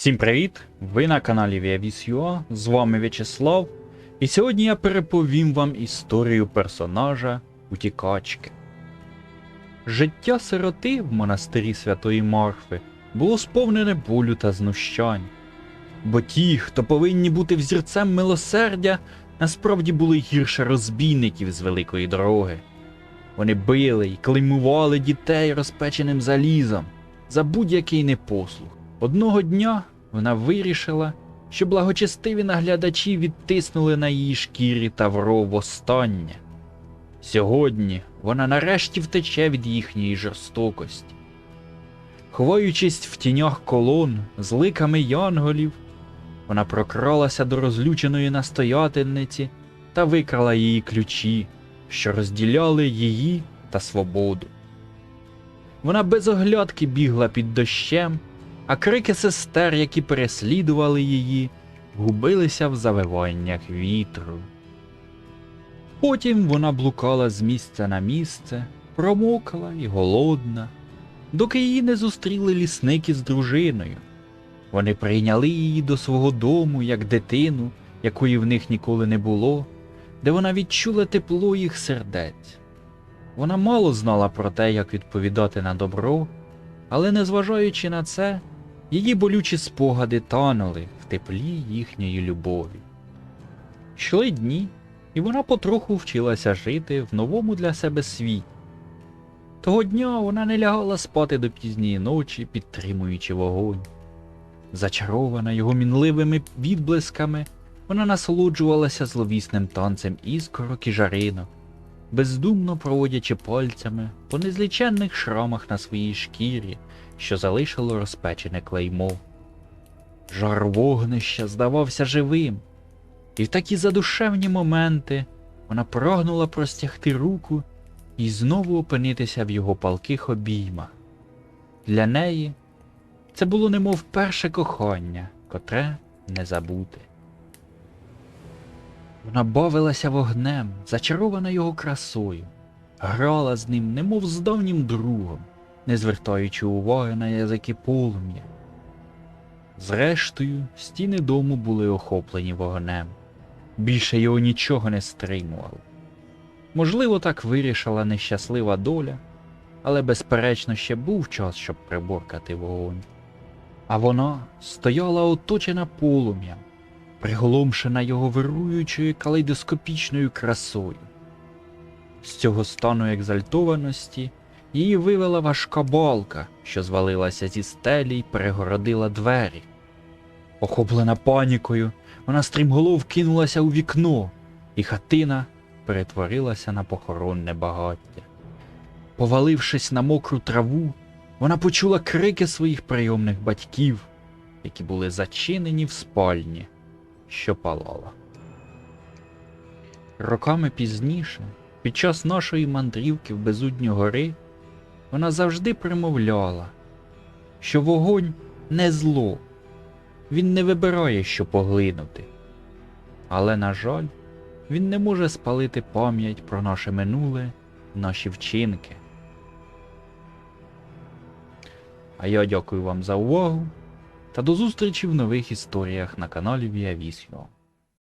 Всім привіт! Ви на каналі Viavis.ua, з вами В'ячеслав, і сьогодні я переповім вам історію персонажа Утікачки. Життя сироти в монастирі Святої Марфи було сповнене болю та знущань. Бо ті, хто повинні бути взірцем милосердя, насправді були гірше розбійників з великої дороги. Вони били й клеймували дітей розпеченим залізом за будь-який непослух. Одного дня вона вирішила, що благочестиві наглядачі відтиснули на її шкірі тавро востаннє. Сьогодні вона нарешті втече від їхньої жорстокості. Ховаючись в тінях колон з ликами янголів, вона прокралася до розлюченої настоятельниці та викрала її ключі, що розділяли її та свободу. Вона без оглядки бігла під дощем, а крики сестер, які переслідували її, губилися в завиваннях вітру. Потім вона блукала з місця на місце, промокла і голодна, доки її не зустріли лісники з дружиною. Вони прийняли її до свого дому як дитину, якої в них ніколи не було, де вона відчула тепло їх сердець. Вона мало знала про те, як відповідати на добро, але незважаючи на це, її болючі спогади танули в теплі їхньої любові. Йшли дні, і вона потроху вчилася жити в новому для себе світі. Того дня вона не лягала спати до пізньої ночі, підтримуючи вогонь. Зачарована його мінливими відблисками, вона насолоджувалася зловісним танцем іскорок і жаринок, бездумно проводячи пальцями по незліченних шрамах на своїй шкірі, що залишило розпечене клеймо. Жар вогнища здавався живим, і в такі задушевні моменти вона прагнула простягти руку і знову опинитися в його палких обіймах. Для неї це було немов перше кохання, котре не забути. Вона бавилася вогнем, зачарована його красою, грала з ним, немов з давнім другом, не звертаючи уваги на язики полум'я. Зрештою, стіни дому були охоплені вогнем. Більше його нічого не стримувало. Можливо, так вирішила нещаслива доля, але безперечно ще був час, щоб приборкати вогонь. А вона стояла оточена полум'ям, приголомшена його вируючою калейдоскопічною красою. З цього стану екзальтованості її вивела важка балка, що звалилася зі стелі й перегородила двері. Охоплена панікою, вона стрімголов кинулася у вікно, і хатина перетворилася на похоронне багаття. Повалившись на мокру траву, вона почула крики своїх прийомних батьків, які були зачинені в спальні, що палала. Роками пізніше, під час нашої мандрівки в безудню гори, вона завжди примовляла, що вогонь не зло, він не вибирає, що поглинути. Але, на жаль, він не може спалити пам'ять про наше минуле, наші вчинки. А я дякую вам за увагу та до зустрічі в нових історіях на каналі Віавісіо.